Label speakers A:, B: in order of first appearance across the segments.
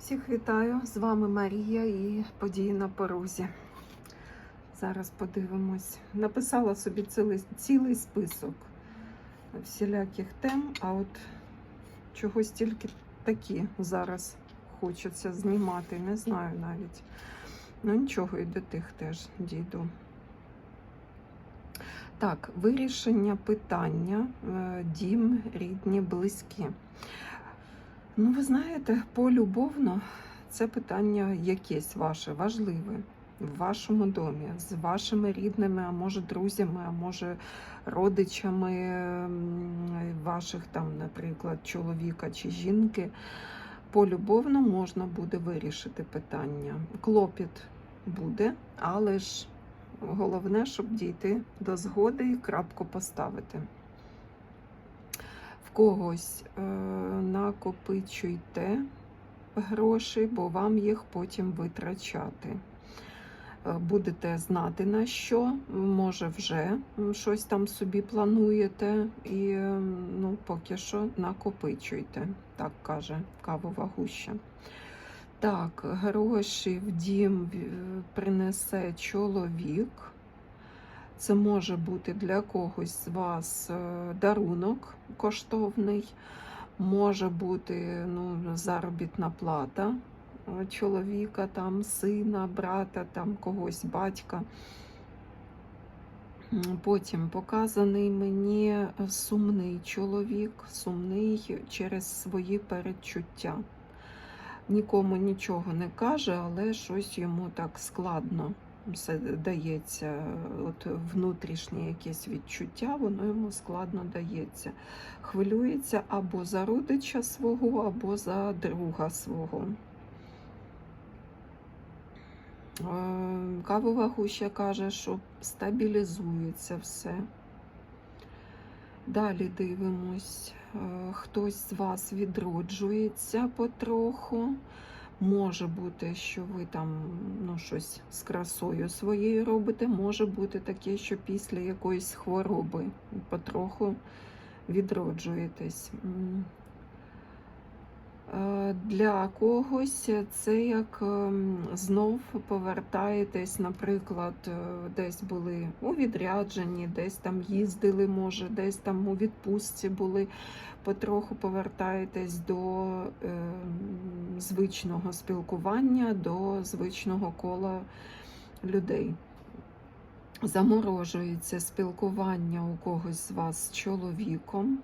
A: Всіх вітаю! З вами Марія і події на порозі. Зараз подивимось. Написала собі цілий, цілий список всіляких тем, а от чогось тільки такі зараз хочеться знімати. Не знаю навіть. Ну нічого, і до тих теж дійду. Так, вирішення питання е, дім, рідні, близькі. Ну, ви знаєте, полюбовно це питання якесь ваше важливе в вашому домі, з вашими рідними, а може друзями, а може родичами ваших там, наприклад, чоловіка чи жінки. Полюбовно можна буде вирішити питання. Клопіт буде, але ж головне, щоб дійти до згоди і крапку поставити когось е, накопичуйте гроші, бо вам їх потім витрачати. Е, Будете знати на що, може вже щось там собі плануєте, і ну, поки що накопичуйте, так каже кавова гуща. Так, гроші в дім е, принесе чоловік. Це може бути для когось з вас е, дарунок коштовний, може бути ну, заробітна плата е, чоловіка, там, сина, брата, там, когось батька. Потім показаний мені сумний чоловік, сумний через свої передчуття. Нікому нічого не каже, але щось йому так складно все дається, от внутрішнє якесь відчуття, воно йому складно дається. Хвилюється або за родича свого, або за друга свого. Кавова гуща каже, що стабілізується все. Далі дивимось, е, хтось з вас відроджується потроху. Може бути, що ви там ну, щось з красою своєю робите. Може бути таке, що після якоїсь хвороби потроху відроджуєтесь. Е, Для когось це як ем, знов повертаєтесь, наприклад, е, десь були у відрядженні, десь там їздили, може, десь там у відпустці були, потроху повертаєтесь до е, звичного спілкування, до звичного кола людей. Заморожується спілкування у когось з вас з чоловіком.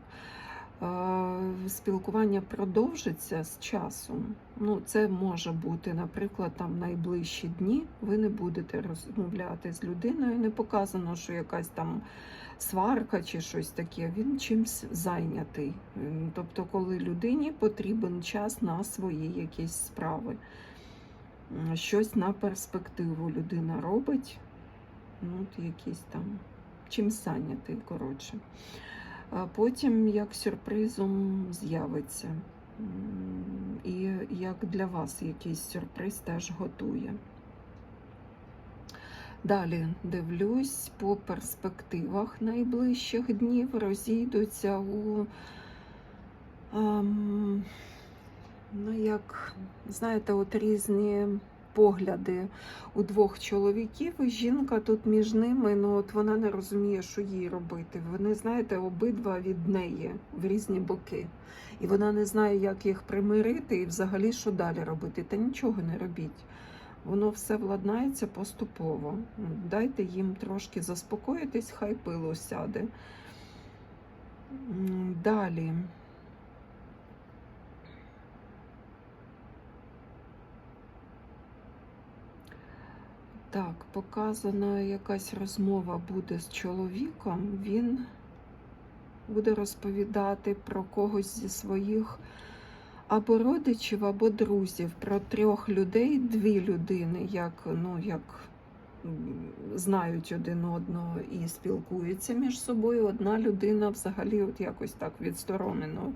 A: Спілкування продовжиться з часом. Ну, це може бути, наприклад, там найближчі дні. Ви не будете розмовляти з людиною. Не показано, що якась там сварка чи щось таке. Він чимсь зайнятий. Тобто, коли людині потрібен час на свої якісь справи. Щось на перспективу людина робить. Ну, от якісь там чимсь зайнятий, коротше. А потім як сюрпризом з'явиться. І як для вас якийсь сюрприз теж готує. Далі дивлюсь по перспективах найближчих днів розійдуться у ем, ну, як, знаєте, от різні погляди у двох чоловіків, і жінка тут між ними, ну от вона не розуміє, що їй робити. Вони, знаєте, обидва від неї в різні боки. І вона не знає, як їх примирити і взагалі що далі робити. Та нічого не робіть. Воно все владнається поступово. Дайте їм трошки заспокоїтись, хай пило сяде. Далі. Так, показана якась розмова буде з чоловіком. Він буде розповідати про когось зі своїх або родичів, або друзів, про трьох людей, дві людини, як, ну, як знають один одного і спілкуються між собою. Одна людина взагалі от якось так відсторонено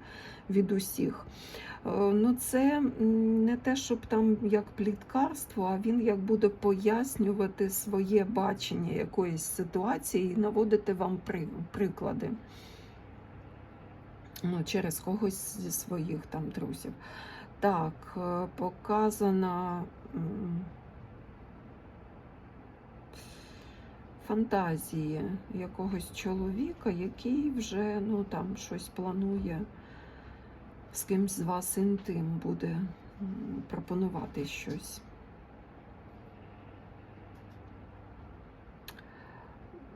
A: від усіх. Е, Ну, це не те, щоб там як пліткарство, а він як буде пояснювати своє бачення якоїсь ситуації і наводити вам приклади ну, через когось зі своїх там друзів. Так, е, показана фантазії якогось чоловіка, який вже ну, там щось планує з кимсь з вас інтим буде пропонувати щось.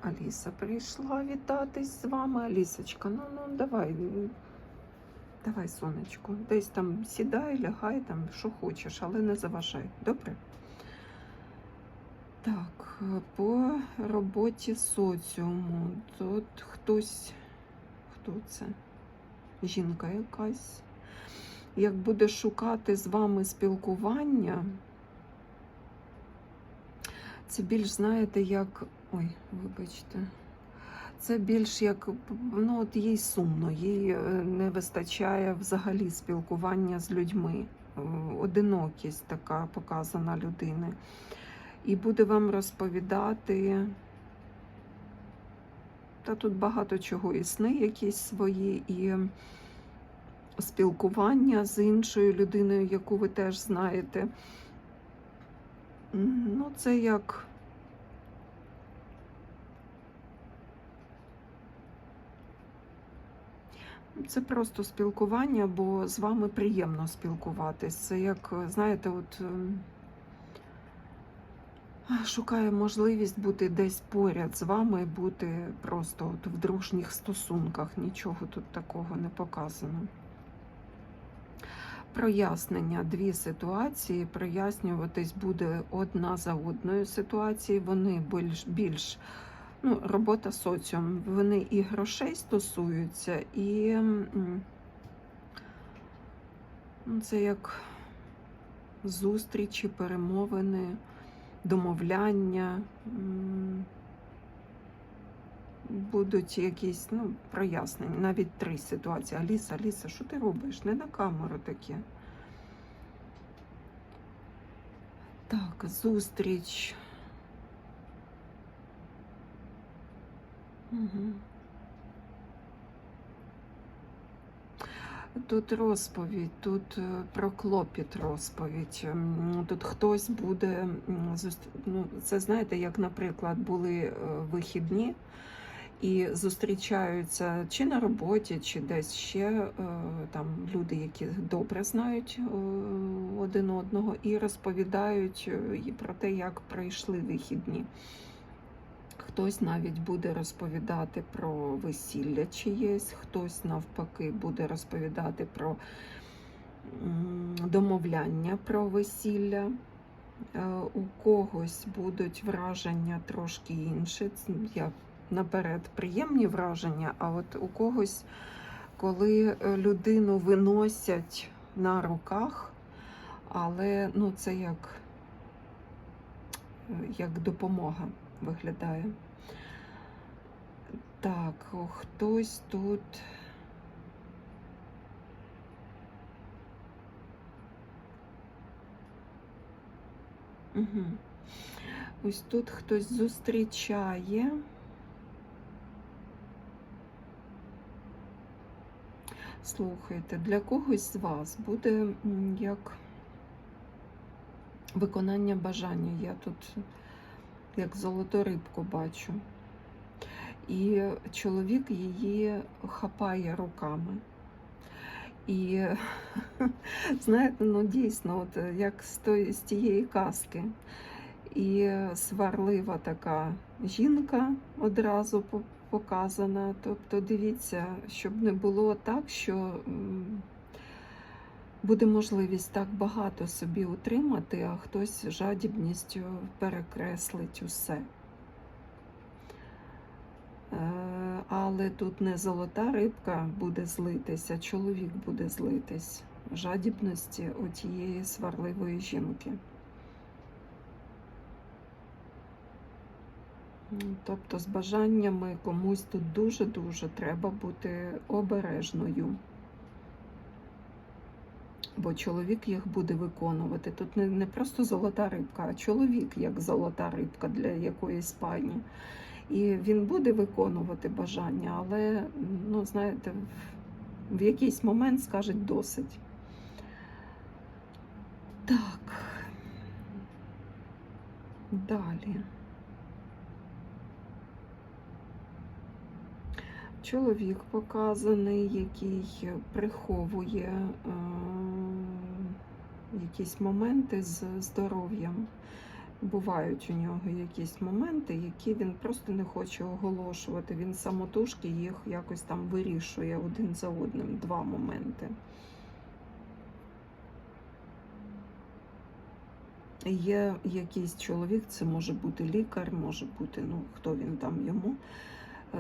A: Аліса прийшла вітатись з вами. Алісочка, ну ну давай, давай, сонечко, десь там сідай, лягай, там, що хочеш, але не заважай. Добре? Так, по роботі соціуму. Тут хтось. Хто це? Жінка якась. Як буде шукати з вами спілкування, це більш, знаєте, як. Ой, вибачте. Це більш як ну, от їй сумно, їй е, не вистачає взагалі спілкування з людьми. Е, Одинокість така показана людини. І буде вам розповідати. Та тут багато чого і сни якісь свої, і спілкування з іншою людиною, яку ви теж знаєте. Ну, це як. Це просто спілкування, бо з вами приємно спілкуватись. Це як, знаєте, от ем, шукає можливість бути десь поряд з вами, бути просто от в дружніх стосунках. Нічого тут такого не показано. Прояснення дві ситуації. Прояснюватись буде одна за одною ситуації. Вони більш більш ну, робота соціум. Вони і грошей стосуються, і ну, це як зустрічі, перемовини, домовляння. Будуть якісь ну, прояснення, навіть три ситуації. Аліса, Аліса, що ти робиш? Не на камеру таке. Так, зустріч. Угу. Тут розповідь, тут е, про клопіт розповідь. Тут хтось буде ну, це знаєте, як, наприклад, були е, вихідні і зустрічаються чи на роботі, чи десь ще е, там люди, які добре знають один одного, і розповідають про те, як пройшли вихідні. Хтось навіть буде розповідати про весілля чиєсь, хтось навпаки буде розповідати про домовляння про весілля. Е, У когось будуть враження трошки інші. Я наперед приємні враження, а от у когось, коли е, людину виносять на руках, але ну, це як, е, як допомога виглядає. Так, хтось тут. Угу. Ось тут хтось зустрічає. Слухайте, для когось з вас буде як виконання бажання. Я тут як золоту рибку бачу. І чоловік її хапає руками. І знаєте, ну дійсно, от як з, тої, з тієї казки. І сварлива така жінка одразу показана. Тобто дивіться, щоб не було так, що буде можливість так багато собі утримати, а хтось жадібністю перекреслить усе. Е, Але тут не золота рибка буде злитись, а чоловік буде злитись жадібності отієї сварливої жінки. Тобто з бажаннями комусь тут дуже-дуже треба бути обережною. Бо чоловік їх буде виконувати. Тут не, не просто золота рибка, а чоловік як золота рибка для якоїсь пані. І він буде виконувати бажання, але, ну, знаєте, в, якийсь момент скаже досить. Так. Далі. Чоловік показаний, який приховує е, якісь моменти з здоров'ям. Бувають у нього якісь моменти, які він просто не хоче оголошувати. Він самотужки їх якось там вирішує один за одним. Два моменти. Є якийсь чоловік, це може бути лікар, може бути, ну хто він там йому,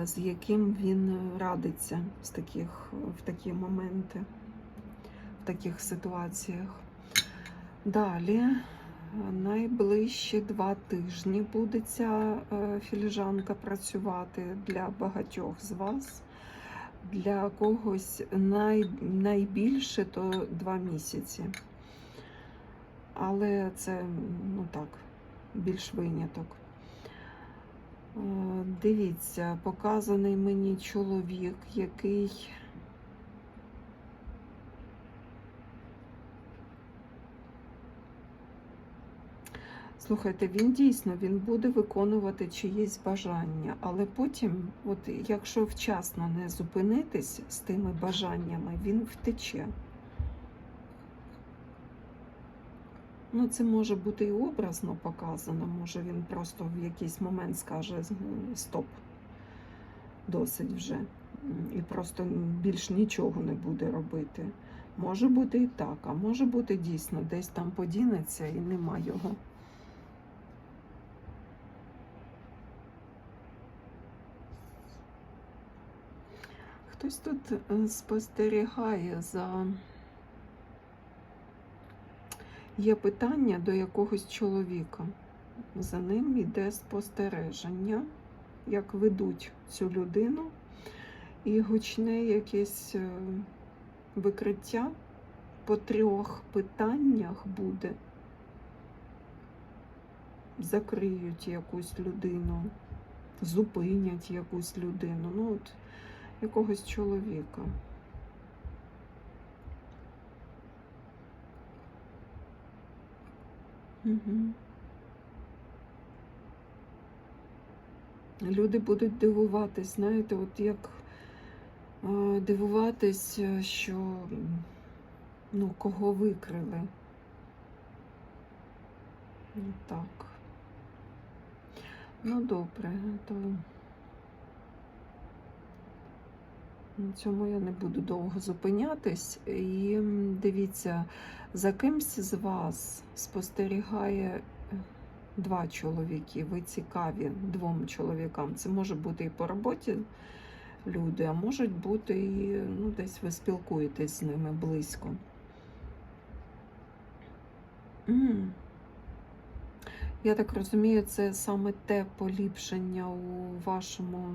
A: з яким він радиться з таких, в такі моменти, в таких ситуаціях. Далі, найближчі два тижні буде ця е, філіжанка працювати для багатьох з вас. Для когось най, найбільше то два місяці. Але це, ну так, більш виняток. Е, Дивіться, показаний мені чоловік, який Слухайте, він дійсно він буде виконувати чиїсь бажання, але потім, от якщо вчасно не зупинитись з тими бажаннями, він втече. Ну, це може бути і образно показано, може він просто в якийсь момент скаже стоп, досить вже. І просто більш нічого не буде робити. Може бути і так, а може бути дійсно десь там подінеться і нема його. Хтось тут е, спостерігає за. Є питання до якогось чоловіка. За ним йде спостереження, як ведуть цю людину, і гучне якесь е, викриття по трьох питаннях буде. Закриють якусь людину, зупинять якусь людину. Ну, от якогось чоловіка. Люди будуть дивуватись, знаєте, от як е, дивуватись, е, що ну, кого викрили. Ну, так. Ну, добре, то на цьому я не буду довго зупинятись. І дивіться, за кимсь з вас спостерігає е, два чоловіки. Ви цікаві двом чоловікам. Це може бути і по роботі люди, а можуть бути і ну, десь ви спілкуєтесь з ними близько. М. Я так розумію, це саме те поліпшення у вашому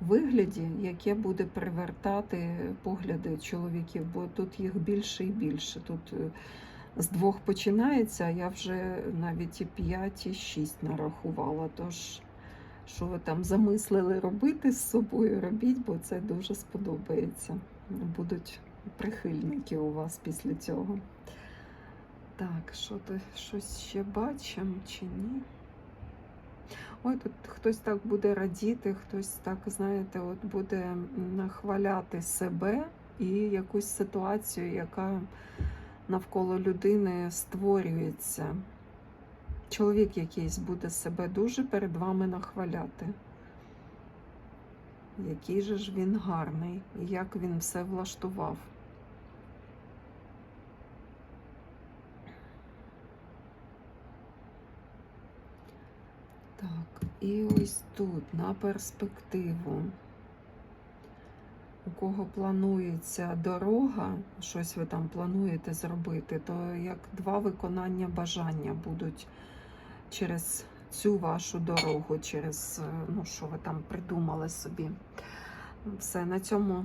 A: вигляді, яке буде привертати погляди чоловіків, бо тут їх більше і більше. Тут е, з двох починається, а я вже навіть і п'ять, і шість нарахувала. Тож, що ви там замислили робити з собою, робіть, бо це дуже сподобається. Будуть прихильники у вас після цього. Так, що ти щось ще бачимо чи ні? Ой, тут хтось так буде радіти, хтось так, знаєте, от буде нахваляти себе і якусь ситуацію, яка навколо людини створюється. Чоловік якийсь буде себе дуже перед вами нахваляти. Який же ж він гарний, і як він все влаштував. Так, і ось тут на перспективу. У кого планується дорога, щось ви там плануєте зробити, то як два виконання бажання будуть через цю вашу дорогу, через ну, що ви там придумали собі. Все, на цьому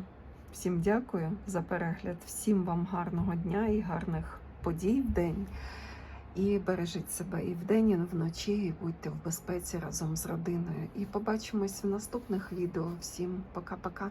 A: всім дякую за перегляд. Всім вам гарного дня і гарних подій в день. І бережіть себе і вдень, і вночі, і будьте в безпеці разом з родиною. І побачимось в наступних відео. Всім пока-пока.